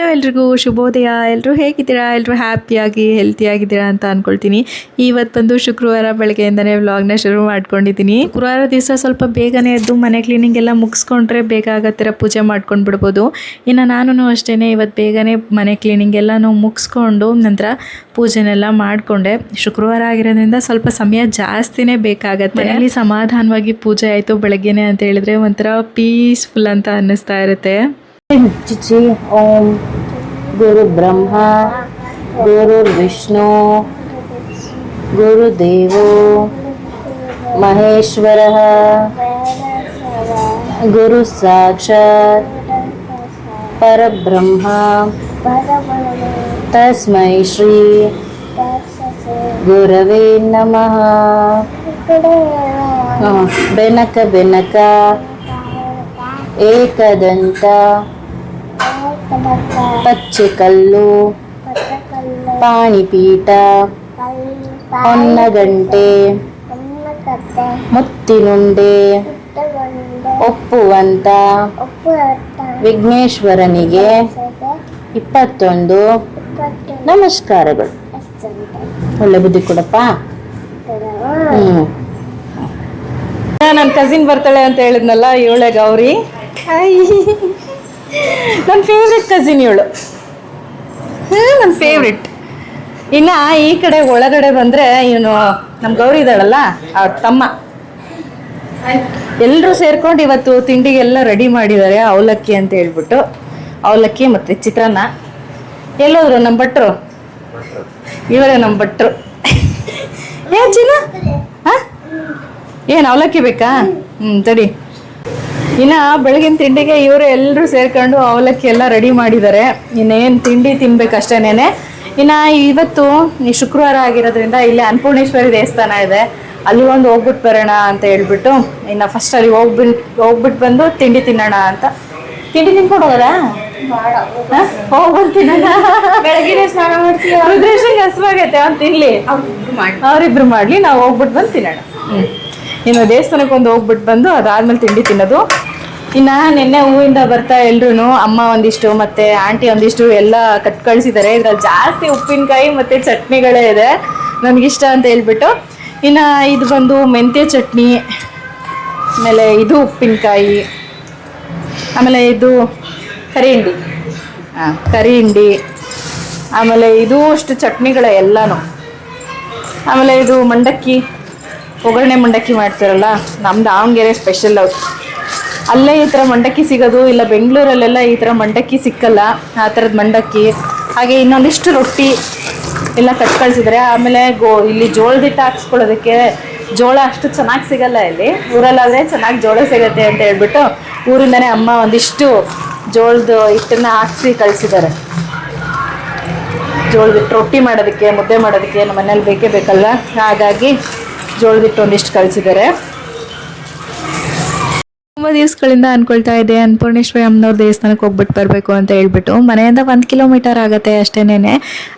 Hello ಎಲ್ರಿಗೂ, ಶುಭೋದಯ. ಎಲ್ಲರೂ ಹೇಗಿದ್ದೀರಾ? ಎಲ್ಲರೂ ಹ್ಯಾಪಿಯಾಗಿ ಹೆಲ್ತಿಯಾಗಿದ್ದೀರಾ ಅಂತ ಅಂದ್ಕೊಳ್ತೀನಿ ಇವತ್ತು ಬಂದು ಶುಕ್ರವಾರ ಬೆಳಗ್ಗೆಯಿಂದನೇ ವ್ಲಾಗ್ನ ಶುರು ಮಾಡ್ಕೊಂಡಿದ್ದೀನಿ. ಶುಕ್ರವಾರ ದಿವಸ ಸ್ವಲ್ಪ ಬೇಗನೆ ಎದ್ದು ಮನೆ ಕ್ಲೀನಿಂಗ್ ಎಲ್ಲ ಮುಗಿಸ್ಕೊಂಡ್ರೆ ಬೇಗ ಆಗತ್ತಿರ ಪೂಜೆ ಮಾಡ್ಕೊಂಡು ಬಿಡ್ಬೋದು ಇನ್ನು ನಾನು ಅಷ್ಟೇ ಇವತ್ತು ಬೇಗನೆ ಮನೆ ಕ್ಲೀನಿಂಗ್ ಎಲ್ಲನೂ ಮುಗಿಸ್ಕೊಂಡು ನಂತರ ಪೂಜೆನೆಲ್ಲ ಮಾಡಿಕೊಂಡೆ. ಶುಕ್ರವಾರ ಆಗಿರೋದ್ರಿಂದ ಸ್ವಲ್ಪ ಸಮಯ ಜಾಸ್ತಿನೇ ಬೇಕಾಗತ್ತೆ. ಮನೆಯಲ್ಲಿ ಸಮಾಧಾನವಾಗಿ ಪೂಜೆ ಆಯಿತು ಬೆಳಗ್ಗೆನೆ ಅಂತ ಹೇಳಿದ್ರೆ ಒಂಥರ ಪೀಸ್ಫುಲ್ ಅಂತ ಅನ್ನಿಸ್ತಾ ಇರುತ್ತೆ. जी ओम गुरु ब्रह्मा गुरु विष्णु गुरु देवो महेश्वर गुरु साक्षात पर ब्रह्मा तस्म श्री गुरव नम बेनक बेनक एकदन्त ಪಚ್ಚೆಕಲ್ಲು ಪಾಣಿಪೀಠ ಹೊನ್ನಗಂಟೆ ಮುತ್ತಿನುಂಡೆ ಒಪ್ಪುವಂತ ವಿಘ್ನೇಶ್ವರನಿಗೆ ಇಪ್ಪತ್ತೊಂದು ನಮಸ್ಕಾರಗಳು. ಒಳ್ಳೆ ಬುದ್ಧಿ ಕೊಡಪ್ಪ. ಹ್ಮ್. ನನ್ನ ಕಸಿನ್ ಬರ್ತಾಳೆ ಅಂತ ಹೇಳಿದ್ನಲ್ಲ ಇವಳೆ ಗೌರಿ. ನನ್ನ ಫೇವ್ರೆಟ್ ಕಸಿನ್ ಇವಳು. ನನ್ನ ಫೇವ್ರೆಟ್ ಇನ್ನ ಈ ಕಡೆ ಒಳಗಡೆ ಬಂದ್ರೆ ಇವನು ನಮ್ಮ ಗೌರಿ ಇದ್ದಾಳಲ್ಲ, ಅವ್ರ ತಮ್ಮ. ಎಲ್ಲರೂ ಸೇರ್ಕೊಂಡು ಇವತ್ತು ತಿಂಡಿಗೆಲ್ಲ ರೆಡಿ ಮಾಡಿದ್ದಾರೆ, ಅವಲಕ್ಕಿ ಅಂತ ಹೇಳ್ಬಿಟ್ಟು. ಅವಲಕ್ಕಿ ಮತ್ತೆ ಚಿತ್ರಾನ್ನ. ಎಲ್ಲೋದ್ರು ನಮ್ಮ ಭಟ್ರು? ಇವರೇ ನಮ್ಮ ಭಟ್ರು. ಏ, ಚಿನ್ನ? ಹಾಂ? ಏನು ಅವಲಕ್ಕಿ ಬೇಕಾ? ಹ್ಞೂ ತಡಿ. ಇನ್ನ ಬೆಳಗಿನ ತಿಂಡಿಗೆ ಇವರು ಎಲ್ಲರೂ ಸೇರ್ಕೊಂಡು ಅವಲಕ್ಕಿ ಎಲ್ಲ ರೆಡಿ ಮಾಡಿದ್ದಾರೆ. ಇನ್ನೇನು ತಿಂಡಿ ತಿನ್ಬೇಕಷ್ಟೇನೇನೆ ಇನ್ನ ಇವತ್ತು ಈ ಶುಕ್ರವಾರ ಆಗಿರೋದ್ರಿಂದ ಇಲ್ಲಿ ಅನ್ನಪೂರ್ಣೇಶ್ವರಿ ದೇವಸ್ಥಾನ ಇದೆ. ಅಲ್ಲಿ ಒಂದು ಹೋಗ್ಬಿಟ್ಟು ಬರೋಣ ಅಂತ ಹೇಳ್ಬಿಟ್ಟು ಇನ್ನು ಫಸ್ಟ್ ಅಲ್ಲಿ ಹೋಗ್ಬಿಟ್ಟು ಹೋಗ್ಬಿಟ್ಟು ಬಂದು ತಿಂಡಿ ತಿನ್ನೋಣ ಅಂತ. ತಿಂಡಿ ತಿನ್ಕೊಂಡು ಹೋಗೋದಾ? ಬೆಳಗಿನ ಸ್ನಾನ ಮಾಡ್ತೀವಿ ರುದ್ರೇಶಂಗೆ ಹಸುವಾಗೈತೆ ಅವ್ನು ತಿನ್ಲಿ. ಅವರಿಬ್ರು ಮಾಡ್ಲಿ. ನಾವು ಹೋಗ್ಬಿಟ್ಟು ಬಂದು ತಿನ್ನೋಣ. ಇನ್ನು ದೇವಸ್ಥಾನಕ್ಕೆ ಒಂದು ಹೋಗ್ಬಿಟ್ಟು ಬಂದು ಅದಾದ್ಮೇಲೆ ತಿಂಡಿ ತಿನ್ನೋದು. ಇನ್ನ ನಿನ್ನೆ ಹೂವಿಂದ ಬರ್ತಾ ಎಲ್ರು ಅಮ್ಮ ಒಂದಿಷ್ಟು ಮತ್ತೆ ಆಂಟಿ ಒಂದಿಷ್ಟು ಎಲ್ಲ ಕಟ್ ಕಳಿಸಿದ್ದಾರೆ ಇದ್ರಲ್ಲಿ ಜಾಸ್ತಿ ಉಪ್ಪಿನಕಾಯಿ ಮತ್ತೆ ಚಟ್ನಿಗಳೇ ಇದೆ. ನನಗಿಷ್ಟ ಅಂತ ಹೇಳ್ಬಿಟ್ಟು ಇನ್ನ ಇದು ಬಂದು ಮೆಂತ್ಯ ಚಟ್ನಿ, ಆಮೇಲೆ ಇದು ಉಪ್ಪಿನಕಾಯಿ, ಆಮೇಲೆ ಇದು ಕರಿ ಹಿಂಡಿ ಹಾಂ ಕರಿ ಹಿಂಡಿ ಆಮೇಲೆ ಇದು ಅಷ್ಟು ಚಟ್ನಿಗಳೇ ಎಲ್ಲನೂ. ಆಮೇಲೆ ಇದು ಮಂಡಕ್ಕಿ, ಒಗ್ಗರಣೆ ಮಂಡಕ್ಕಿ ಮಾಡ್ತಾರಲ್ಲ ನಮ್ಮ ದಾವಣಗೆರೆ ಸ್ಪೆಷಲ್ ಅವ್ರು ಅಲ್ಲೇ ಈ ಥರ ಮಂಡಕ್ಕಿ ಸಿಗೋದು, ಇಲ್ಲ ಬೆಂಗಳೂರಲ್ಲೆಲ್ಲ ಈ ಥರ ಮಂಡಕ್ಕಿ ಸಿಕ್ಕಲ್ಲ, ಆ ಥರದ ಮಂಡಕ್ಕಿ. ಹಾಗೆ ಇನ್ನೊಂದಿಷ್ಟು ರೊಟ್ಟಿ ಎಲ್ಲ ಕಟ್ ಕಳಿಸಿದ್ರೆ. ಆಮೇಲೆ ಗೋ, ಇಲ್ಲಿ ಜೋಳದ ಹಿಟ್ಟು ಹಾಕ್ಸ್ಕೊಳ್ಳೋದಕ್ಕೆ ಜೋಳ ಅಷ್ಟು ಚೆನ್ನಾಗಿ ಸಿಗಲ್ಲ ಇಲ್ಲಿ. ಊರಲ್ಲಾದರೆ ಚೆನ್ನಾಗಿ ಜೋಳ ಸಿಗುತ್ತೆ ಅಂತ ಹೇಳ್ಬಿಟ್ಟು ಊರಿಂದನೇ ಅಮ್ಮ ಒಂದಿಷ್ಟು ಜೋಳದ ಹಿಟ್ಟನ್ನ ಹಾಕ್ಸಿ ಕಳಿಸಿದ್ದಾರೆ ಜೋಳದ ಹಿಟ್ಟು ರೊಟ್ಟಿ ಮಾಡೋದಕ್ಕೆ, ಮುದ್ದೆ ಮಾಡೋದಕ್ಕೆ ನಮ್ಮ ಮನೇಲಿ ಬೇಕೇ ಬೇಕಲ್ಲ? ಹಾಗಾಗಿ ಜೋಳದ ಹಿಟ್ಟು ಒಂದಿಷ್ಟು ಕಳಿಸಿದ್ದಾರೆ ತುಂಬ ದಿವಸಗಳಿಂದ ಅನ್ಕೊಳ್ತಾ ಇದೆ ಅನ್ನಪೂರ್ಣೇಶ್ವರಿ ಅಮ್ಮನವ್ರ ದೇವಸ್ಥಾನಕ್ಕೆ ಹೋಗ್ಬಿಟ್ಟು ಬರಬೇಕು ಅಂತ ಹೇಳ್ಬಿಟ್ಟು. ಮನೆಯಿಂದ ಒಂದು ಕಿಲೋಮೀಟರ್ ಆಗುತ್ತೆ ಅಷ್ಟೇನೆ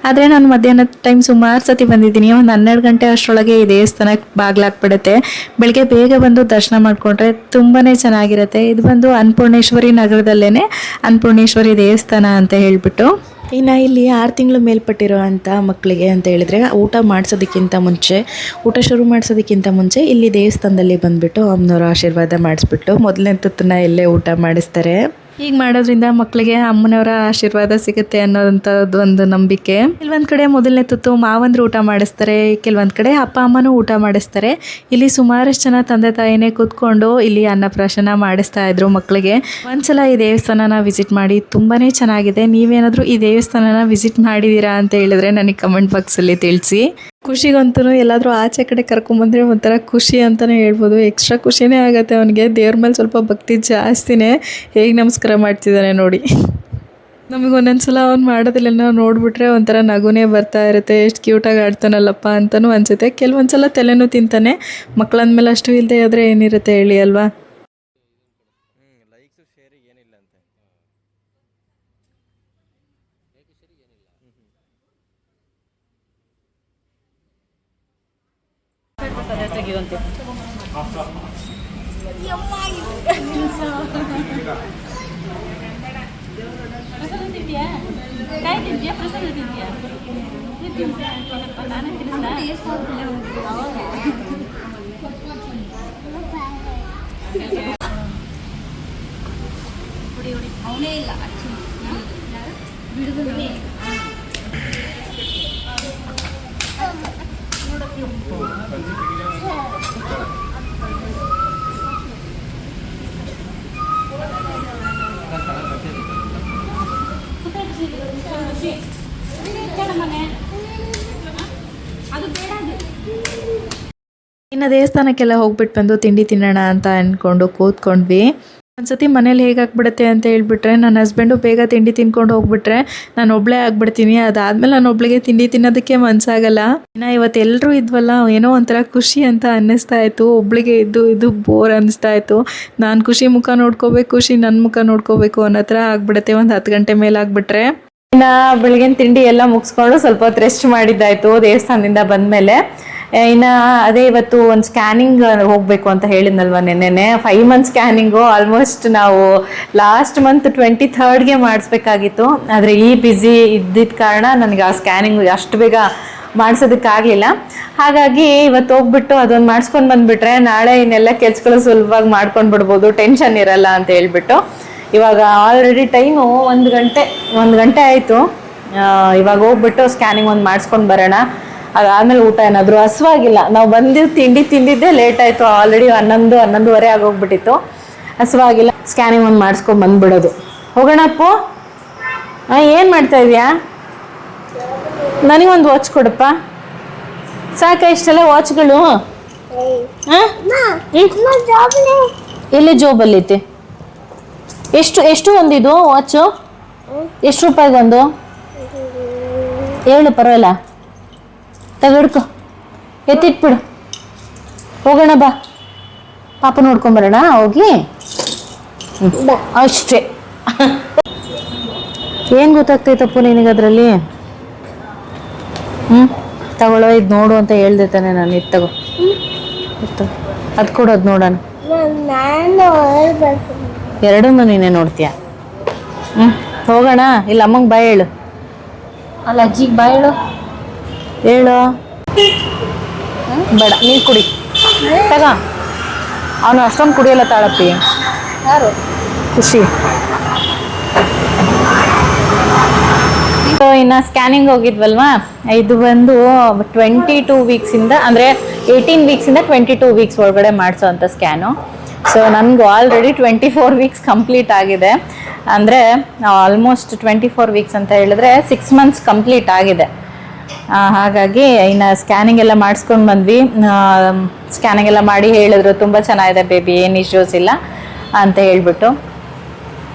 ಆದರೆ ನಾನು ಮಧ್ಯಾಹ್ನದ ಟೈಮ್ ಸುಮಾರು ಸತಿ ಬಂದಿದ್ದೀನಿ. ಒಂದು ಹನ್ನೆರಡು ಗಂಟೆ ಅಷ್ಟರೊಳಗೆ ಈ ದೇವಸ್ಥಾನಕ್ಕೆ ಬಾಗ್ಲಾಕ್ಬಿಡುತ್ತೆ ಬೆಳಗ್ಗೆ ಬೇಗ ಬಂದು ದರ್ಶನ ಮಾಡಿಕೊಂಡ್ರೆ ತುಂಬಾ ಚೆನ್ನಾಗಿರುತ್ತೆ. ಇದು ಬಂದು ಅನ್ನಪೂರ್ಣೇಶ್ವರಿ ನಗರದಲ್ಲೇ ಅನ್ನಪೂರ್ಣೇಶ್ವರಿ ದೇವಸ್ಥಾನ ಅಂತ ಹೇಳ್ಬಿಟ್ಟು. ಇನ್ನು ಇಲ್ಲಿ ಆರು ತಿಂಗಳು ಮೇಲ್ಪಟ್ಟಿರುವಂಥ ಮಕ್ಕಳಿಗೆ ಅಂತ ಹೇಳಿದ್ರೆ, ಊಟ ಮಾಡಿಸೋದಕ್ಕಿಂತ ಮುಂಚೆ, ಊಟ ಶುರು ಮಾಡಿಸೋದಕ್ಕಿಂತ ಮುಂಚೆ ಇಲ್ಲಿ ದೇವಸ್ಥಾನದಲ್ಲಿ ಬಂದುಬಿಟ್ಟು ಅಮ್ಮನವ್ರ ಆಶೀರ್ವಾದ ಮಾಡಿಸ್ಬಿಟ್ಟು ಮೊದಲನೇ ತುತ್ತನ್ನ ಇಲ್ಲೇ ಊಟ ಮಾಡಿಸ್ತಾರೆ. ಹೀಗೆ ಮಾಡೋದ್ರಿಂದ ಮಕ್ಕಳಿಗೆ ಅಮ್ಮನವರ ಆಶೀರ್ವಾದ ಸಿಗುತ್ತೆ ಅನ್ನೋದಂಥದ್ದು ಒಂದು ನಂಬಿಕೆ. ಕೆಲವೊಂದು ಕಡೆ ಮೊದಲನೇ ತುತ್ತು ಮಾವಂದ್ರು ಊಟ ಮಾಡಿಸ್ತಾರೆ, ಕೆಲವೊಂದು ಕಡೆ ಅಪ್ಪ ಅಮ್ಮನೂ ಊಟ ಮಾಡಿಸ್ತಾರೆ. ಇಲ್ಲಿ ಸುಮಾರಷ್ಟು ಜನ ತಂದೆ ತಾಯಿನೇ ಕೂತ್ಕೊಂಡು ಇಲ್ಲಿ ಅನ್ನಪ್ರಾಶನ ಮಾಡಿಸ್ತಾ ಇದ್ರು ಮಕ್ಕಳಿಗೆ ಒಂದ್ಸಲ ಈ ದೇವಸ್ಥಾನನ ವಿಸಿಟ್ ಮಾಡಿ ತುಂಬಾ ಚೆನ್ನಾಗಿದೆ. ನೀವೇನಾದರೂ ಈ ದೇವಸ್ಥಾನನ ವಿಸಿಟ್ ಮಾಡಿದ್ದೀರಾ ಅಂತ ಹೇಳಿದ್ರೆ ನನಗೆ ಕಮೆಂಟ್ ಬಾಕ್ಸಲ್ಲಿ ತಿಳಿಸಿ. ಖುಷಿಗಂತೂ ಎಲ್ಲಾದರೂ ಆಚೆ ಕಡೆ ಕರ್ಕೊಂಬಂದ್ರೆ ಒಂಥರ ಖುಷಿ ಅಂತಲೇ ಹೇಳ್ಬೋದು. ಎಕ್ಸ್ಟ್ರಾ ಖುಷಿನೇ ಆಗುತ್ತೆ ಅವನಿಗೆ. ದೇವ್ರ ಮೇಲೆ ಸ್ವಲ್ಪ ಭಕ್ತಿ ಜಾಸ್ತಿನೇ ಹೇಗೆ ನಮಸ್ಕಾರ ಮಾಡ್ತಿದ್ದಾನೆ ನೋಡಿ. ನಮಗೆ ಒಂದೊಂದು ಸಲ ಅವ್ನು ಮಾಡೋದಿಲ್ಲ ನಾವು ನೋಡಿಬಿಟ್ರೆ ಒಂಥರ ನಗುನೇ ಬರ್ತಾ ಇರುತ್ತೆ. ಎಷ್ಟು ಕ್ಯೂಟಾಗಿ ಆಡ್ತಾನಲ್ಲಪ್ಪ ಅಂತಲೂ ಅನಿಸುತ್ತೆ. ಕೆಲವೊಂದ್ಸಲ ತಲೆನೂ ತಿಂತಾನೆ. ಮಕ್ಕಳಂದ್ಮೇಲೆ ಅಷ್ಟು ಇಲ್ಲದೆ ಆದರೆ ಏನಿರುತ್ತೆ ಹೇಳಿ ಅಲ್ವಾ? ಪ್ರಸಾದ ತಿಂತೀಯಾ? ಕಾಯಿ ತಿಂತೀಯಾ ಅವನೇ ಇಲ್ಲ ಬಿಡುಗಡೆ ನೋಡಕ್ಕೆ ಇನ್ನು ದೇವಸ್ಥಾನಕ್ಕೆಲ್ಲ ಹೋಗ್ಬಿಟ್ಟು ಬಂದು ತಿಂಡಿ ತಿನ್ನೋಣ ಅಂತ ಅಂದ್ಕೊಂಡು ಕೂತ್ಕೊಂಡ್ವಿ. ಒಂದ್ಸತಿ ಮನೇಲಿ ಹೇಗಾಗ್ಬಿಡುತ್ತೆ ಅಂತ ಹೇಳ್ಬಿಟ್ರೆ ನನ್ನ ಹಸ್ಬೆಂಡು ಬೇಗ ತಿಂಡಿ ತಿನ್ಕೊಂಡು ಹೋಗ್ಬಿಟ್ರೆ ನಾನು ಒಬ್ಳೇ ಆಗ್ಬಿಡ್ತೀನಿ. ಅದಾದ್ಮೇಲೆ ನಾನು ಒಬ್ಳಿಗೆ ತಿಂಡಿ ತಿನ್ನೋದಕ್ಕೆ ಮನ್ಸಾಗಲ್ಲ. ಇನ್ನು ಇವತ್ತು ಎಲ್ಲರೂ ಇದ್ವಲ್ಲ, ಏನೋ ಒಂಥರ ಖುಷಿ ಅಂತ ಅನ್ನಿಸ್ತಾ ಇತ್ತು. ಒಬ್ಳಿಗೆ ಇದ್ದು ಇದು ಬೋರ್ ಅನ್ನಿಸ್ತಾ ಇತ್ತು. ನಾನು ಖುಷಿ ಮುಖ ನೋಡ್ಕೋಬೇಕು, ಖುಷಿ ನನ್ನ ಮುಖ ನೋಡ್ಕೋಬೇಕು ಅನ್ನೋ ಥರ ಆಗ್ಬಿಡುತ್ತೆ ಒಂದು ಹತ್ತು ಗಂಟೆ ಮೇಲೆ ಆಗ್ಬಿಟ್ರೆ. ಇನ್ನ ಬೆಳಗಿನ ತಿಂಡಿ ಎಲ್ಲ ಮುಗಿಸ್ಕೊಂಡು ಸ್ವಲ್ಪ ಹೊತ್ತು ರೆಸ್ಟ್ ಮಾಡಿದ್ದಾಯಿತು ದೇವಸ್ಥಾನದಿಂದ ಬಂದ್ಮೇಲೆ. ಇನ್ನ ಅದೇ ಇವತ್ತು ಒಂದು ಸ್ಕ್ಯಾನಿಂಗ್ ಹೋಗಬೇಕು ಅಂತ ಹೇಳಿದ್ನಲ್ವ ನೆನ್ನೆ ಫೈವ್ ಮಂತ್ ಸ್ಕ್ಯಾನಿಂಗು ಆಲ್ಮೋಸ್ಟ್ ನಾವು ಲಾಸ್ಟ್ ಮಂತ್ ಟ್ವೆಂಟಿ ಥರ್ಡ್ಗೆ ಮಾಡಿಸ್ಬೇಕಾಗಿತ್ತು. ಆದರೆ ಈ ಬ್ಯುಸಿ ಇದ್ದಿದ್ದ ಕಾರಣ ನನಗೆ ಆ ಸ್ಕ್ಯಾನಿಂಗ್ ಅಷ್ಟು ಬೇಗ ಮಾಡಿಸೋದಕ್ಕಾಗಲಿಲ್ಲ. ಹಾಗಾಗಿ ಇವತ್ತು ಹೋಗ್ಬಿಟ್ಟು ಅದೊಂದು ಮಾಡಿಸ್ಕೊಂಡು ಬಂದುಬಿಟ್ರೆ ನಾಳೆ ಇನ್ನೆಲ್ಲ ಕೆಲ್ಸಗಳು ಸುಲಭವಾಗಿ ಮಾಡ್ಕೊಂಡು ಬಿಡ್ಬೋದು. ಟೆನ್ಷನ್ ಇರಲ್ಲ ಅಂತ ಹೇಳ್ಬಿಟ್ಟು. ಇವಾಗ ಆಲ್ರೆಡಿ ಟೈಮು ಒಂದು ಗಂಟೆ ಒಂದು ಗಂಟೆ ಆಯಿತು. ಇವಾಗ ಹೋಗ್ಬಿಟ್ಟು ಸ್ಕ್ಯಾನಿಂಗ್ ಒಂದು ಮಾಡಿಸ್ಕೊಂಡು ಬರೋಣ. ಅದಾದ್ಮೇಲೆ ಊಟ ಏನಾದರೂ ಹಸುವಾಗಿಲ್ಲ. ನಾವು ಬಂದಿದ್ದು ತಿಂಡಿ ತಿಂದಿದ್ದೆ ಲೇಟ್ ಆಯಿತು. ಆಲ್ರೆಡಿ ಹನ್ನೊಂದು, ಹನ್ನೊಂದುವರೆ ಆಗೋಗ್ಬಿಟ್ಟಿತ್ತು. ಹಸುವಾಗಿಲ್ಲ. ಸ್ಕ್ಯಾನಿಂಗ್ ಒಂದು ಮಾಡಿಸ್ಕೊಂಡು ಬಂದ್ಬಿಡೋದು. ಹೋಗೋಣಪ್ಪು ಹಾಂ ಏನು ಮಾಡ್ತಾ ಇದೀಯಾ? ನನಗೊಂದು ವಾಚ್ ಕೊಡಪ್ಪ. ಸಾಕ ಇಷ್ಟೆಲ್ಲ ವಾಚ್ಗಳು ಇಲ್ಲಿ ಜೋಬಲ್ಲೈತೆ ಎಷ್ಟು ಎಷ್ಟು ಒಂದಿದು ವಾಚು ಎಷ್ಟು ರೂಪಾಯಿಗೊಂದು? ಹೇಳು ಪರವಾಗಿಲ್ಲ. ತೆಗೆಡ್ಕೊ. ಎತ್ತಿಟ್ಬಿಡು. ಹೋಗೋಣ ಬಾ. ಪಾಪ ನೋಡ್ಕೊಂಬರೋಣ ಹೋಗಿ. ಅಷ್ಟೇ. ಏನು ಗೊತ್ತಾಗ್ತೈತಪ್ಪು ನಿನಗೆ ಅದರಲ್ಲಿ? ಹ್ಞೂ ತಗೊಳ್ಳೋ ಇದು ನೋಡು ಅಂತ ಹೇಳ್ದೆ ತಾನೆ ನಾನು. ಇದು ತಗೋ. ಅದು ಕೊಡೋದು ನೋಡೋಣ. ಎರಡನ್ನೂ ನೀನೇ ನೋಡ್ತೀಯ? ಹ್ಞೂ ಹೋಗೋಣ. ಇಲ್ಲ ಅಮ್ಮಂಗೆ ಬಾಯ್ ಹೇಳು. ಅಲ್ಲ ಅಜ್ಜಿಗೆ ಬಾಯ್ ಹೇಳು. ಹೇಳು. ಬೇಡ ನೀರು ಕುಡಿ. ತಗ. ಅವನು ಅಷ್ಟೊಂದು ಕುಡಿಯಲ್ಲ ತಾಳಪ್ಪಿ. ಯಾರು? ಖುಷಿ. ಸೊ ಇನ್ನು ಸ್ಕ್ಯಾನಿಂಗ್ ಹೋಗಿದ್ವಲ್ವಾ? ಇದು ಬಂದು ಟ್ವೆಂಟಿ ಟೂ ವೀಕ್ಸಿಂದ ಅಂದರೆ ಏಯ್ಟೀನ್ ವೀಕ್ಸಿಂದ ಟ್ವೆಂಟಿ ಟೂ ವೀಕ್ಸ್ ಒಳಗಡೆ ಮಾಡಿಸೋವಂಥ ಸ್ಕ್ಯಾನು ಸೊ ನನಗೂ already twenty four weeks complete ಆಗಿದೆ. ಅಂದರೆ ಆಲ್ಮೋಸ್ಟ್ ಟ್ವೆಂಟಿ ಫೋರ್ ವೀಕ್ಸ್ ಅಂತ ಹೇಳಿದ್ರೆ ಸಿಕ್ಸ್ ಮಂತ್ಸ್ ಕಂಪ್ಲೀಟ್ ಆಗಿದೆ. ಹಾಗಾಗಿ ಇನ್ನು ಸ್ಕ್ಯಾನಿಂಗ್ ಎಲ್ಲ ಮಾಡಿಸ್ಕೊಂಡು ಬಂದ್ವಿ. ಸ್ಕ್ಯಾನಿಂಗ್ ಎಲ್ಲ ಮಾಡಿ ಹೇಳಿದ್ರು, ತುಂಬ ಚೆನ್ನಾಗಿದೆ ಬೇಬಿ ಏನು ಇಶ್ಯೂಸ್ ಇಲ್ಲ ಅಂತ ಹೇಳಿಬಿಟ್ಟು.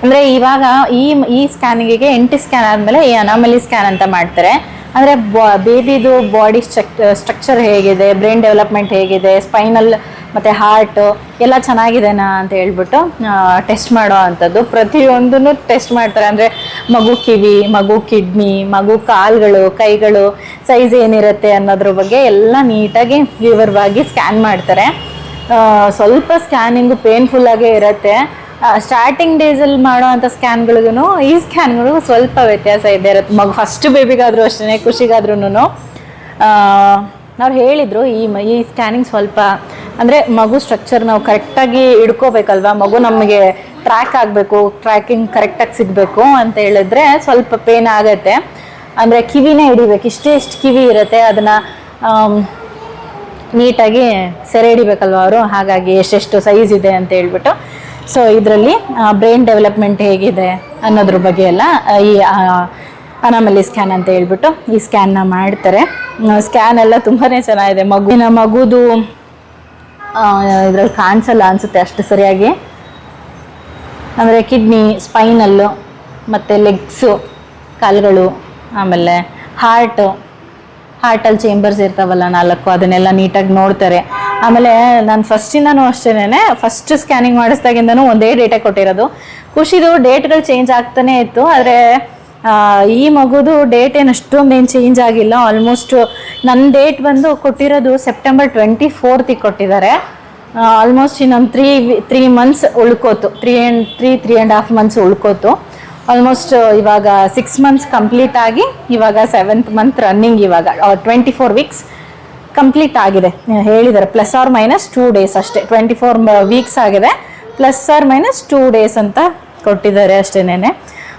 ಅಂದರೆ ಇವಾಗ ಈ ಈ ಸ್ಕ್ಯಾನಿಂಗಿಗೆ ಎಂಟಿ ಸ್ಕ್ಯಾನ್ ಆದಮೇಲೆ ಈ ಅನಾಮಲಿ ಸ್ಕ್ಯಾನ್ ಅಂತ ಮಾಡ್ತಾರೆ. ಅಂದರೆ ಬೇಬಿದು ಬಾಡಿ ಸ್ಟ್ರಕ್ಚರ್ ಹೇಗಿದೆ ಬ್ರೈನ್ ಡೆವಲಪ್ಮೆಂಟ್ ಹೇಗಿದೆ ಸ್ಪೈನಲ್ ಮತ್ತು ಹಾರ್ಟು ಎಲ್ಲ ಚೆನ್ನಾಗಿದೆನಾ ಅಂತ ಹೇಳ್ಬಿಟ್ಟು ಟೆಸ್ಟ್ ಮಾಡೋ ಅಂಥದ್ದು. ಪ್ರತಿಯೊಂದನ್ನು ಟೆಸ್ಟ್ ಮಾಡ್ತಾರೆ. ಅಂದರೆ ಮಗು ಕಿವಿ, ಮಗು ಕಿಡ್ನಿ ಮಗು ಕಾಲುಗಳು, ಕೈಗಳು ಸೈಜ್ ಏನಿರುತ್ತೆ ಅನ್ನೋದ್ರ ಬಗ್ಗೆ ಎಲ್ಲ ನೀಟಾಗಿ ವಿವರವಾಗಿ ಸ್ಕ್ಯಾನ್ ಮಾಡ್ತಾರೆ. ಸ್ವಲ್ಪ ಸ್ಕ್ಯಾನಿಂಗು ಪೇನ್ಫುಲ್ಲಾಗೇ ಇರುತ್ತೆ. ಸ್ಟಾರ್ಟಿಂಗ್ ಡೇಸಲ್ಲಿ ಮಾಡೋ ಅಂಥ ಸ್ಕ್ಯಾನ್ಗಳಿಗೂ ಈ ಸ್ಕ್ಯಾನ್ಗಳಿಗೂ ಸ್ವಲ್ಪ ವ್ಯತ್ಯಾಸ ಇದೆ ಇರುತ್ತೆ. ಮಗು ಫಸ್ಟ್ ಬೇಬಿಗಾದರೂ ಅಷ್ಟೇ ಖುಷಿಗಾದ್ರೂ ಅವ್ರು ಹೇಳಿದರು ಈ ಈ ಸ್ಕ್ಯಾನಿಂಗ್ ಸ್ವಲ್ಪ ಅಂದರೆ ಮಗು ಸ್ಟ್ರಕ್ಚರ್ ನಾವು ಕರೆಕ್ಟಾಗಿ ಇಡ್ಕೋಬೇಕಲ್ವಾ ಮಗು ನಮಗೆ ಟ್ರ್ಯಾಕ್ ಆಗಬೇಕು ಟ್ರ್ಯಾಕಿಂಗ್ ಕರೆಕ್ಟಾಗಿ ಸಿಗಬೇಕು ಅಂತ ಹೇಳಿದ್ರೆ ಸ್ವಲ್ಪ ಪೇನ್ ಆಗುತ್ತೆ. ಅಂದರೆ ಕಿವಿನೇ ಹಿಡಿಬೇಕು. ಇಷ್ಟೇ ಇಷ್ಟು ಕಿವಿ ಇರುತ್ತೆ, ಅದನ್ನು ನೀಟಾಗಿ ಸೆರೆ ಹಿಡಿಬೇಕಲ್ವ ಅವರು? ಹಾಗಾಗಿ ಎಷ್ಟೆಷ್ಟು ಸೈಜ್ ಇದೆ ಅಂತ ಹೇಳ್ಬಿಟ್ಟು. ಸೊ ಇದರಲ್ಲಿ ಬ್ರೈನ್ ಡೆವಲಪ್ಮೆಂಟ್ ಹೇಗಿದೆ ಅನ್ನೋದ್ರ ಬಗ್ಗೆ ಎಲ್ಲ ಈ ಅನಾಮಲಿ ಸ್ಕ್ಯಾನ್ ಅಂತ ಹೇಳ್ಬಿಟ್ಟು ಈ ಸ್ಕ್ಯಾನ್ನ ಮಾಡ್ತಾರೆ. ಸ್ಕ್ಯಾನ್ ಎಲ್ಲ ತುಂಬಾ ಚೆನ್ನಾಗಿದೆ. ಮಗುವಿನ ಮಗುದು ಇದ್ರಲ್ಲಿ ಕಾಣಿಸಲ್ಲ ಅನಿಸುತ್ತೆ ಅಷ್ಟು ಸರಿಯಾಗಿ. ಅಂದರೆ ಕಿಡ್ನಿ, ಸ್ಪೈನಲ್ಲು, ಮತ್ತು ಲೆಗ್ಸು, ಕಾಲುಗಳು, ಆಮೇಲೆ ಹಾರ್ಟು. ಹಾರ್ಟಲ್ಲಿ ಚೇಂಬರ್ಸ್ ಇರ್ತಾವಲ್ಲ ನಾಲ್ಕು, ಅದನ್ನೆಲ್ಲ ನೀಟಾಗಿ ನೋಡ್ತಾರೆ. ಆಮೇಲೆ ನಾನು ಫಸ್ಟಿಂದನೂ ಅಷ್ಟೇನೆ ಫಸ್ಟ್ ಸ್ಕ್ಯಾನಿಂಗ್ ಮಾಡಿಸ್ದಾಗಿಂದನೂ ಒಂದೇ ಡೇಟೇ ಕೊಟ್ಟಿರೋದು. ಖುಷಿದು ಡೇಟ್ಗಳು ಚೇಂಜ್ ಆಗ್ತಾನೆ ಇತ್ತು, ಆದರೆ ಈ ಮಗುದು ಡೇಟ್ ಏನು ಅಷ್ಟೊಂದು ಏನು ಚೇಂಜ್ ಆಗಿಲ್ಲ. ಆಲ್ಮೋಸ್ಟ್ ನನ್ನ ಡೇಟ್ ಬಂದು ಕೊಟ್ಟಿರೋದು ಸೆಪ್ಟೆಂಬರ್ ಟ್ವೆಂಟಿ ಫೋರ್ತಿಗೆ ಕೊಟ್ಟಿದ್ದಾರೆ. ಆಲ್ಮೋಸ್ಟ್ ಇನ್ನೊಂದು three three months ಉಳ್ಕೋತು. Three and three three and half months ಉಳ್ಕೋತು. Almost ಇವಾಗ ಸಿಕ್ಸ್ ಮಂತ್ಸ್ ಕಂಪ್ಲೀಟ್ ಆಗಿ ಇವಾಗ ಸೆವೆಂತ್ ಮಂತ್ ರನ್ನಿಂಗ್ ಇವಾಗ ಟ್ವೆಂಟಿ ಫೋರ್ ವೀಕ್ಸ್ ಕಂಪ್ಲೀಟ್ ಆಗಿದೆ. ಹೇಳಿದ್ದಾರೆ plus or minus two days ಅಷ್ಟೇ. ಟ್ವೆಂಟಿ ಫೋರ್ ವೀಕ್ಸ್ ಆಗಿದೆ plus or minus two days ಅಂತ ಕೊಟ್ಟಿದ್ದಾರೆ ಅಷ್ಟೇನೆ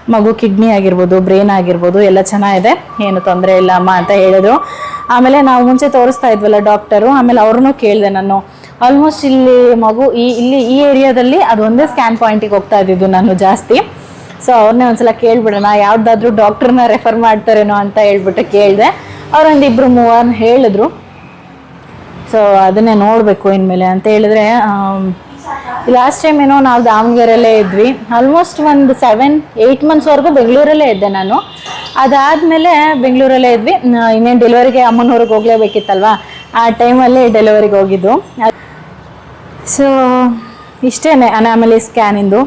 ಮಗು ಕಿಡ್ನಿ ಆಗಿರ್ಬೋದು, ಬ್ರೈನ್ ಆಗಿರ್ಬೋದು, ಎಲ್ಲ ಚೆನ್ನಾಗಿದೆ. ಏನು ತೊಂದರೆ ಇಲ್ಲ ಅಮ್ಮ ಅಂತ ಹೇಳಿದ್ರು. ಆಮೇಲೆ ನಾವು ಮುಂಚೆ ತೋರಿಸ್ತಾ ಇದ್ವಲ್ಲ ಡಾಕ್ಟರು ಆಮೇಲೆ ಅವ್ರನ್ನೂ ಕೇಳಿದೆ ನಾನು. ಆಲ್ಮೋಸ್ಟ್ ಇಲ್ಲಿ ಮಗು, ಈ, ಇಲ್ಲಿ ಈ ಏರಿಯಾದಲ್ಲಿ ಅದು ಒಂದೇ ಸ್ಕ್ಯಾನ್ ಪಾಯಿಂಟಿಗೆ ಹೋಗ್ತಾ ಇದ್ದಿದ್ದು ನಾನು ಜಾಸ್ತಿ. ಸೊ ಅವ್ರನ್ನೇ ಒಂದ್ಸಲ ಕೇಳ್ಬಿಡೋಣ, ಯಾವ್ದಾದ್ರು ಡಾಕ್ಟರ್ನ ರೆಫರ್ ಮಾಡ್ತಾರೇನೋ ಅಂತ ಹೇಳ್ಬಿಟ್ಟು ಕೇಳಿದೆ. ಅವ್ರೊಂದು ಇಬ್ರು ಮೂವರ್ನ ಹೇಳಿದ್ರು. ಸೊ ಅದನ್ನೇ ನೋಡಬೇಕು ಇನ್ಮೇಲೆ ಅಂತ ಹೇಳಿದ್ರೆ ಲಾಸ್ಟ್ ಟೈಮ್ ಏನೋ ನಾವು ದಾವಣಗೆರೆಯಲ್ಲೇ ಇದ್ವಿ. ಆಲ್ಮೋಸ್ಟ್ ಒಂದು ಸೆವೆನ್ ಏಯ್ಟ್ ಮಂತ್ಸ್ವರೆಗೂ ಬೆಂಗಳೂರಲ್ಲೇ ಇದ್ದೆ ನಾನು. ಅದಾದಮೇಲೆ ಬೆಂಗಳೂರಲ್ಲೇ ಇದ್ವಿ. ಇನ್ನೇನು ಡೆಲಿವರಿಗೆ ಅಮ್ಮನವ್ರಿಗೆ ಹೋಗ್ಲೇಬೇಕಿತ್ತಲ್ವಾ? ಆ ಟೈಮಲ್ಲಿ ಡೆಲಿವರಿಗೆ ಹೋಗಿದ್ದು. ಸೊ ಇಷ್ಟೇ ಅನಾಮಲಿ ಸ್ಕ್ಯಾನಿಂದು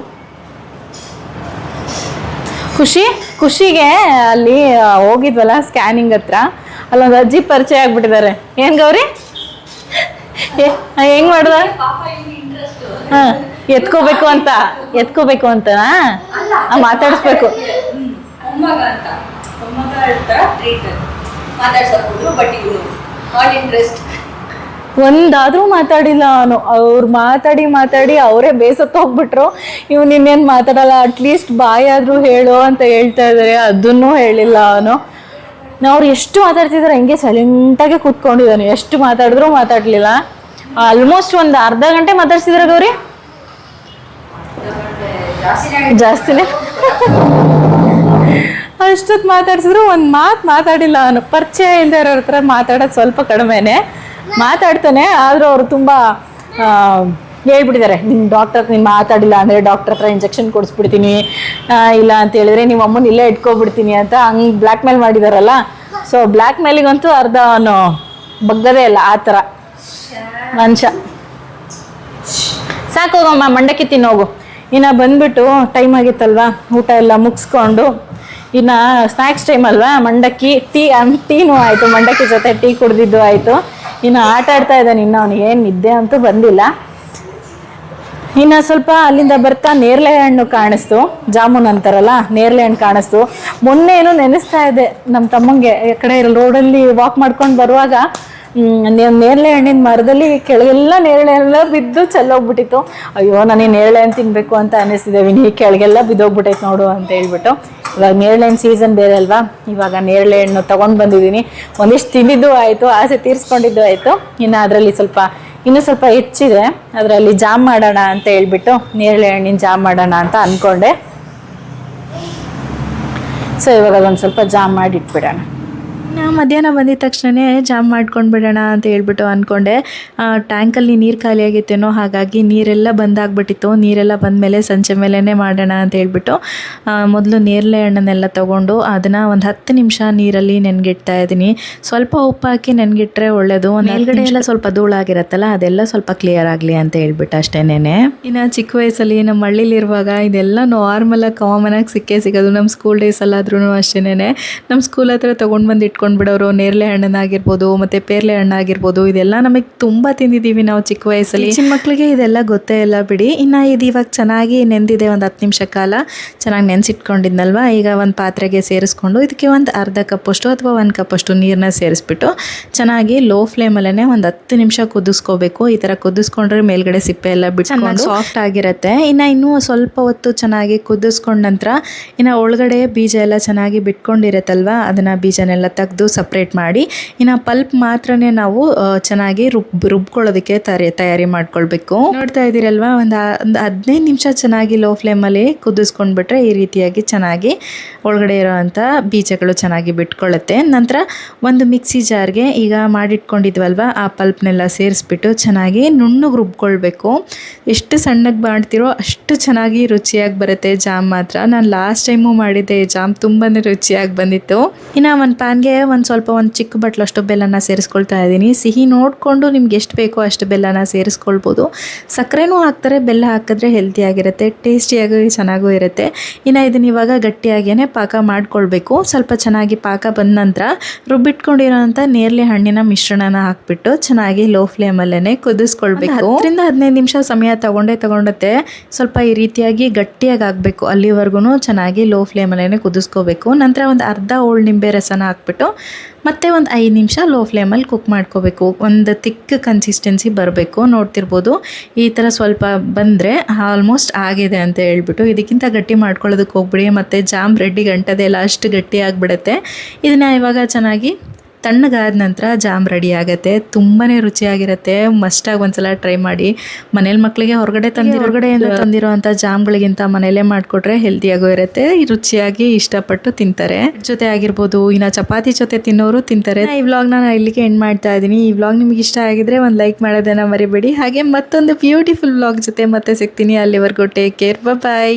ಖುಷಿ, ಖುಷಿಗೆ ಅಲ್ಲಿ ಹೋಗಿದ್ವಲ್ಲ ಸ್ಕ್ಯಾನಿಂಗ್ ಹತ್ರ. ಅಲ್ಲೊಂದು ಅಜ್ಜಿ ಪರಿಚಯ ಆಗ್ಬಿಟ್ಟಿದ್ದಾರೆ. ಏನು ಗೌರಿ? ಹೆಂಗೆ ಮಾಡ್ದ? ಎತ್ಕೋಬೇಕು ಅಂತ ಎತ್ಕೋಬೇಕು ಅಂತ ಮಾತಾಡಿಸ್ಬೇಕು. ಒಂದಾದ್ರೂ ಮಾತಾಡಿಲ್ಲ ಅವನು. ಅವ್ರು ಮಾತಾಡಿ ಮಾತಾಡಿ ಅವರೇ ಬೇಸತ್ತು ಹೋಗ್ಬಿಟ್ರು. ಇವ್ ಇನ್ನೇನು ಮಾತಾಡಲ್ಲ ಅಟ್ಲೀಸ್ಟ್ ಬಾಯಾದ್ರೂ ಹೇಳು ಅಂತ ಹೇಳ್ತಾ ಇದಾರೆ. ಅದನ್ನೂ ಹೇಳಿಲ್ಲ ಅವನು. ಅವ್ರು ಎಷ್ಟು ಮಾತಾಡ್ತಿದಾರೆ ಹಂಗೆ ಸೈಲೆಂಟಾಗೆ ಕೂತ್ಕೊಂಡಿದ್ದಾನೆ. ಎಷ್ಟು ಮಾತಾಡಿದ್ರು ಮಾತಾಡ್ಲಿಲ್ಲ. ಆಲ್ಮೋಸ್ಟ್ ಒಂದು ಅರ್ಧ ಗಂಟೆ ಮಾತಾಡ್ಸಿದ್ರ ಗೌರಿ? ಜಾಸ್ತಿನೇ. ಅಷ್ಟೊತ್ತು ಮಾತಾಡ್ಸಿದ್ರು, ಒಂದು ಮಾತು ಮಾತಾಡಿಲ್ಲ ಅವನು ಪರಿಚಯ ಇಲ್ಲದೆ ಇರೋರ ಹತ್ರ ಮಾತಾಡೋದು ಸ್ವಲ್ಪ ಕಡಿಮೆನೆ. ಮಾತಾಡ್ತಾನೆ, ಆದರೂ ಅವರು ತುಂಬ ಹೇಳ್ಬಿಟ್ಟಿದ್ದಾರೆ. ನಿಮ್ಮ ಡಾಕ್ಟರ್ ನೀನು ಮಾತಾಡಿಲ್ಲ ಅಂದರೆ ಡಾಕ್ಟರ್ ಹತ್ರ ಇಂಜೆಕ್ಷನ್ ಕೊಡಿಸ್ಬಿಡ್ತೀನಿ ಇಲ್ಲ ಅಂತ ಹೇಳಿದ್ರೆ ನಿಮ್ಮ ಅಮ್ಮನ ಇಲ್ಲೇ ಇಟ್ಕೊಬಿಡ್ತೀನಿ ಅಂತ ಹಂಗೆ ಬ್ಲ್ಯಾಕ್ ಮೇಲ್ ಮಾಡಿದಾರಲ್ಲ. ಸೊ ಬ್ಲ್ಯಾಕ್ ಮೇಲಿಗಂತೂ ಅರ್ಧ ಅವನು ಬಗ್ಗದೇ ಇಲ್ಲ, ಆ ಥರ. ಮನುಷ್ಯ ಸಾಕೋಗಮ್ಮ ಮಂಡಕ್ಕಿ ತಿನ್ನೋಗು ಇನ್ನು ಬಂದ್ಬಿಟ್ಟು ಟೈಮ್ ಆಗಿತ್ತಲ್ವಾ? ಊಟ ಎಲ್ಲ ಮುಗಿಸ್ಕೊಂಡು ಇನ್ನು ಸ್ನ್ಯಾಕ್ಸ್ ಟೈಮ್ ಅಲ್ವಾ? ಮಂಡಕ್ಕಿ ಟೀ ಟೀನೂ ಆಯಿತು. ಮಂಡಕ್ಕಿ ಜೊತೆ ಟೀ ಕುಡ್ದಿದ್ದು ಆಯಿತು. ಇನ್ನು ಆಟ ಆಡ್ತಾ ಇದ್ದಾನೆ ಇನ್ನು ಅವನಿಗೆ ಏನು ನಿದ್ದೆ ಅಂತೂ ಬಂದಿಲ್ಲ. ಇನ್ನು ಸ್ವಲ್ಪ ಅಲ್ಲಿಂದ ಬರ್ತಾ ನೇರಳೆ ಹಣ್ಣು ಕಾಣಿಸ್ತು. ಜಾಮೂನ್ ಅಂತಾರಲ್ಲ, ನೇರಳೆ ಹಣ್ಣು ಕಾಣಿಸ್ತು. ಮೊನ್ನೆ ಏನೋ ನೆನೆಸ್ತಾ ಇದೆ ನಮ್ಮ ತಮ್ಮಂಗೆ. ಕಡೆ ರೋಡಲ್ಲಿ ವಾಕ್ ಮಾಡ್ಕೊಂಡು ಬರುವಾಗ ನೇರಳೆ ಹಣ್ಣಿನ ಮರದಲ್ಲಿ ಕೆಳಗೆಲ್ಲ ನೇರಳೆ ಎಲ್ಲ ಬಿದ್ದು ಚೆಲ್ಲೋಗ್ಬಿಟ್ಟಿತ್ತು. ಅಯ್ಯೋ ನನಗೆ ನೇರಳೆ ಹಣ್ಣು ತಿನ್ನಬೇಕು ಅಂತ ಅನ್ನಿಸ್ತಿದೆ. ವಿನಿ ಕೆಳಗೆಲ್ಲ ಬಿದ್ದೋಗ್ಬಿಟ್ಟೈತೆ ನೋಡು ಅಂತ ಹೇಳ್ಬಿಟ್ಟು. ಇವಾಗ ನೇರಳೆ ಹಣ್ಣು ಸೀಸನ್ ಬೇರೆ ಅಲ್ವಾ? ಇವಾಗ ನೇರಳೆ ಹಣ್ಣು ತೊಗೊಂಡು ಬಂದಿದ್ದೀನಿ. ಒಂದಿಷ್ಟು ತಿಂದಿದ್ದು ಆಯಿತು, ಆಸೆ ತೀರಿಸ್ಕೊಂಡಿದ್ದು ಆಯಿತು. ಇನ್ನು ಅದರಲ್ಲಿ ಸ್ವಲ್ಪ, ಇನ್ನೂ ಸ್ವಲ್ಪ ಹೆಚ್ಚಿದೆ. ಅದರಲ್ಲಿ ಜಾಮ್ ಮಾಡೋಣ ಅಂತ ಹೇಳ್ಬಿಟ್ಟು ನೇರಳೆ ಹಣ್ಣಿನ ಜಾಮ್ ಮಾಡೋಣ ಅಂತ ಅಂದ್ಕೊಂಡೆ ಸೊ ಇವಾಗ ಅದೊಂದು ಸ್ವಲ್ಪ ಜಾಮ್ ಮಾಡಿ ಇಟ್ಬಿಡೋಣ ನಾ ಮಧ್ಯಾಹ್ನ ಬಂದಿದ ತಕ್ಷಣವೇ ಜಾಮ್ ಮಾಡ್ಕೊಂಡು ಬಿಡೋಣ ಅಂತ ಹೇಳ್ಬಿಟ್ಟು ಅಂದ್ಕೊಂಡೆ ಟ್ಯಾಂಕಲ್ಲಿ ನೀರು ಖಾಲಿಯಾಗಿತ್ತೇನೋ ಹಾಗಾಗಿ ನೀರೆಲ್ಲ ಬಂದಾಗ್ಬಿಟ್ಟಿತ್ತು. ನೀರೆಲ್ಲ ಬಂದ ಮೇಲೆ ಸಂಜೆ ಮೇಲೇ ಮಾಡೋಣ ಅಂತ ಹೇಳ್ಬಿಟ್ಟು ಮೊದಲು ನೇರಳೆ ಹಣ್ಣನ್ನೆಲ್ಲ ತೊಗೊಂಡು ಅದನ್ನು ಒಂದು ಹತ್ತು ನಿಮಿಷ ನೀರಲ್ಲಿ ನೆನ್ಗಿಡ್ತಾ ಇದ್ದೀನಿ. ಸ್ವಲ್ಪ ಉಪ್ಪು ಹಾಕಿ ನೆನ್ಗಿಟ್ರೆ ಒಳ್ಳೆಯದು ಮೇಲ್ಗಡೆ ಎಲ್ಲ ಸ್ವಲ್ಪ ಧೂಳಾಗಿರತ್ತಲ್ಲ ಅದೆಲ್ಲ ಸ್ವಲ್ಪ ಕ್ಲಿಯರ್ ಆಗಲಿ ಅಂತ ಹೇಳ್ಬಿಟ್ಟು ಅಷ್ಟೇನೆ ಇನ್ನು ಚಿಕ್ಕ ವಯಸ್ಸಲ್ಲಿ ನಮ್ಮ ಹಳ್ಳಿಲಿರುವಾಗ ಇದೆಲ್ಲ ನಾರ್ಮಲಾಗಿ ಆಗಿ ಸಿಕ್ಕೇ ಸಿಗೋದು. ನಮ್ಮ ಸ್ಕೂಲ್ ಡೇಸಲ್ಲಾದ್ರೂ ಅಷ್ಟೇನೆ ನಮ್ಮ ಸ್ಕೂಲ್ ಹತ್ರ ತೊಗೊಂಡು ಬಂದು ಇಟ್ಕೊಂಡು ಬಿಡೋರು ನೇರಳೆ ಹಣ್ಣನ್ನಾಗಿರ್ಬೋದು ಮತ್ತು ಪೇರ್ಲೆ ಹಣ್ಣಾಗಿರ್ಬೋದು ಇದೆಲ್ಲ ನಮಗೆ ತುಂಬ ತಿಂದಿದ್ದೀವಿ ನಾವು ಚಿಕ್ಕ ವಯಸ್ಸಲ್ಲಿ. ಚಿಕ್ಕ ಮಕ್ಕಳಿಗೆ ಇದೆಲ್ಲ ಗೊತ್ತೇ ಇಲ್ಲ ಬಿಡಿ. ಇನ್ನು ಇದು ಇವಾಗ ಚೆನ್ನಾಗಿ ನೆಂದಿದೆ ಒಂದು ಹತ್ತು ನಿಮಿಷ ಕಾಲ. ಚೆನ್ನಾಗಿ ನೆನೆಸಿಟ್ಕೊಂಡಿದ್ನಲ್ವ? ಈಗ ಒಂದು ಪಾತ್ರೆಗೆ ಸೇರಿಸ್ಕೊಂಡು ಇದಕ್ಕೆ ಒಂದು ಅರ್ಧ ಕಪ್ಪಷ್ಟು ಅಥವಾ ಒಂದು ಕಪ್ಪಷ್ಟು ನೀರನ್ನ ಸೇರಿಸ್ಬಿಟ್ಟು ಚೆನ್ನಾಗಿ ಲೋ ಫ್ಲೇಮಲ್ಲೇ ಒಂದು ಹತ್ತು ನಿಮಿಷ ಕುದಿಸ್ಕೋಬೇಕು. ಈ ಥರ ಕುದಿಸ್ಕೊಂಡ್ರೆ ಮೇಲ್ಗಡೆ ಸಿಪ್ಪೆ ಎಲ್ಲ ಬಿಟ್ಕೊಂಡು ಸಾಫ್ಟ್ ಆಗಿರುತ್ತೆ. ಇನ್ನು ಇನ್ನೂ ಸ್ವಲ್ಪ ಹೊತ್ತು ಚೆನ್ನಾಗಿ ಕುದಿಸ್ಕೊಂಡ ನಂತರ ಇನ್ನು ಒಳಗಡೆ ಬೀಜ ಎಲ್ಲ ಚೆನ್ನಾಗಿ ಬಿಟ್ಕೊಂಡಿರತ್ತಲ್ವ? ಅದನ್ನು ಬೀಜನೆಲ್ಲ ತೆಗೆದು ಸಪ್ರೇಟ್ ಮಾಡಿ, ಇನ್ನು ಪಲ್ಪ್ ಮಾತ್ರನೇ ನಾವು ಚೆನ್ನಾಗಿ ರುಬ್, ರುಬ್ಕೊಳ್ಳೋದಕ್ಕೆ ತಯಾರಿ ತಯಾರಿ ಮಾಡ್ಕೊಳ್ಬೇಕು. ನೋಡ್ತಾ ಇದ್ದೀರಲ್ವಾ? ಒಂದು ಒಂದು ಹದಿನೈದು ನಿಮಿಷ ಚೆನ್ನಾಗಿ ಲೋ ಫ್ಲೇಮಲ್ಲಿ ಕುದಿಸ್ಕೊಂಡ್ಬಿಟ್ರೆ ಈ ರೀತಿಯಾಗಿ ಚೆನ್ನಾಗಿ ಒಳಗಡೆ ಇರೋವಂಥ ಬೀಜಗಳು ಚೆನ್ನಾಗಿ ಬಿಟ್ಕೊಳ್ಳುತ್ತೆ. ನಂತರ ಒಂದು ಮಿಕ್ಸಿ ಜಾರ್ಗೆ ಈಗ ಮಾಡಿಟ್ಕೊಂಡಿದ್ವಲ್ವ, ಆ ಪಲ್ಪ್ನೆಲ್ಲ ಸೇರಿಸ್ಬಿಟ್ಟು ಚೆನ್ನಾಗಿ ನುಣ್ಣಗೆ ರುಬ್ಕೊಳ್ಬೇಕು. ಎಷ್ಟು ಸಣ್ಣಗೆ ಮಾಡ್ತಿರೋ ಅಷ್ಟು ಚೆನ್ನಾಗಿ ರುಚಿಯಾಗಿ ಬರುತ್ತೆ ಜಾಮ್ ಮಾತ್ರ. ನಾನು ಲಾಸ್ಟ್ ಟೈಮು ಮಾಡಿದ್ದೆ ಜಾಮ್ ತುಂಬಾ ರುಚಿಯಾಗಿ ಬಂದಿತ್ತು. ಇನ್ನು ಒಂದು ಪ್ಯಾನ್ಗೆ ಒಂದು ಸ್ವಲ್ಪ ಒಂದು ಚಿಕ್ಕ ಬಟ್ಲಷ್ಟು ಬೆಲ್ಲನ ಸೇರಿಸ್ಕೊಳ್ತಾ ಇದ್ದೀನಿ. ಸಿಹಿ ನೋಡಿಕೊಂಡು ನಿಮ್ಗೆ ಎಷ್ಟು ಬೇಕೋ ಅಷ್ಟು ಬೆಲ್ಲನ ಸೇರಿಸ್ಕೊಳ್ಬೋದು. ಸಕ್ಕರೆನೂ ಹಾಕ್ತಾರೆ, ಬೆಲ್ಲ ಹಾಕಿದ್ರೆ ಹೆಲ್ತಿಯಾಗಿರುತ್ತೆ ಟೇಸ್ಟಿಯಾಗೂ ಚೆನ್ನಾಗೂ ಇರುತ್ತೆ. ಇನ್ನು ಇದನ್ನ ಇವಾಗ ಗಟ್ಟಿಯಾಗೇ ಪಾಕ ಮಾಡ್ಕೊಳ್ಬೇಕು. ಸ್ವಲ್ಪ ಚೆನ್ನಾಗಿ ಪಾಕ ಬಂದ ನಂತರ ರುಬ್ಬಿಟ್ಕೊಂಡಿರೋಂಥ ನೇರಳೆ ಹಣ್ಣಿನ ಮಿಶ್ರಣನ ಹಾಕ್ಬಿಟ್ಟು ಚೆನ್ನಾಗಿ ಲೋ ಫ್ಲೇಮಲ್ಲೇ ಕುದಿಸ್ಕೊಳ್ಬೇಕು. ಅದರಿಂದ ಹದಿನೈದು ನಿಮಿಷ ಸಮಯ ತಗೊಂಡೇ ತಗೊಂಡತ್ತೆ. ಸ್ವಲ್ಪ ಈ ರೀತಿಯಾಗಿ ಗಟ್ಟಿಯಾಗಿ ಆಗಬೇಕು ಅಲ್ಲಿವರೆಗೂ ಚೆನ್ನಾಗಿ ಲೋ ಫ್ಲೇಮಲ್ಲೇ ಕುದಿಸ್ಕೋಬೇಕು. ನಂತರ ಒಂದು ಅರ್ಧ ಹೋಳು ನಿಂಬೆ ರಸನ ಹಾಕ್ಬಿಟ್ಟು ಮತ್ತೆ ಒಂದು ಐದು ನಿಮಿಷ ಲೋ ಫ್ಲೇಮಲ್ಲಿ ಕುಕ್ ಮಾಡ್ಕೋಬೇಕು. ಒಂದು ತಿಕ್ ಕನ್ಸಿಸ್ಟೆನ್ಸಿ ಬರಬೇಕು. ನೋಡ್ತಿರ್ಬೋದು ಈ ಥರ ಸ್ವಲ್ಪ ಬಂದರೆ ಆಲ್ಮೋಸ್ಟ್ ಆಗಿದೆ ಅಂತ ಹೇಳ್ಬಿಟ್ಟು ಇದಕ್ಕಿಂತ ಗಟ್ಟಿ ಮಾಡ್ಕೊಳ್ಳೋದಕ್ಕೆ ಹೋಗ್ಬಿಡಿ. ಮತ್ತು ಜಾಮ್ ರೆಡ್ಡಿ ಗಂಟದೆ ಎಲ್ಲ ಅಷ್ಟು ಗಟ್ಟಿ ಆಗಿಬಿಡುತ್ತೆ. ಇದನ್ನ ಇವಾಗ ಚೆನ್ನಾಗಿ ತಣ್ಣಗಾದ ನಂತರ ಜಾಮ್ ರೆಡಿ ಆಗುತ್ತೆ. ತುಂಬಾ ರುಚಿಯಾಗಿರುತ್ತೆ. ಮಸ್ಟಾಗಿ ಒಂದ್ಸಲ ಟ್ರೈ ಮಾಡಿ. ಮನೇಲಿ ಮಕ್ಕಳಿಗೆ ಹೊರಗಡೆ ತಂದಿ ಹೊರಗಡೆಯಿಂದ ತಂದಿರೋಂಥ ಜಾಮ್ಗಳಿಗಿಂತ ಮನೇಲೇ ಮಾಡಿಕೊಟ್ರೆ ಹೆಲ್ತಿಯಾಗೂ ಇರುತ್ತೆ. ರುಚಿಯಾಗಿ ಇಷ್ಟಪಟ್ಟು ತಿಂತಾರೆ. ಜೊತೆ ಆಗಿರ್ಬೋದು ಇನ್ನು ಚಪಾತಿ ಜೊತೆ ತಿನ್ನೋರು ತಿಂತಾರೆ. ಈ ವ್ಲಾಗ್ನ ನಾನು ಇಲ್ಲಿಗೆ ಎಂಡ್ ಮಾಡ್ತಾ ಇದ್ದೀನಿ. ಈ ವ್ಲಾಗ್ ನಿಮ್ಗೆ ಇಷ್ಟ ಆಗಿದ್ರೆ ಒಂದು ಲೈಕ್ ಮಾಡೋದನ್ನು ಮರಿಬೇಡಿ. ಹಾಗೆ ಮತ್ತೊಂದು ಬ್ಯೂಟಿಫುಲ್ ವ್ಲಾಗ್ ಜೊತೆ ಮತ್ತೆ ಸಿಗ್ತೀನಿ. ಅಲ್ಲಿವರೆಗೂ ಟೇಕ್ ಕೇರ್ ಬಾಯ್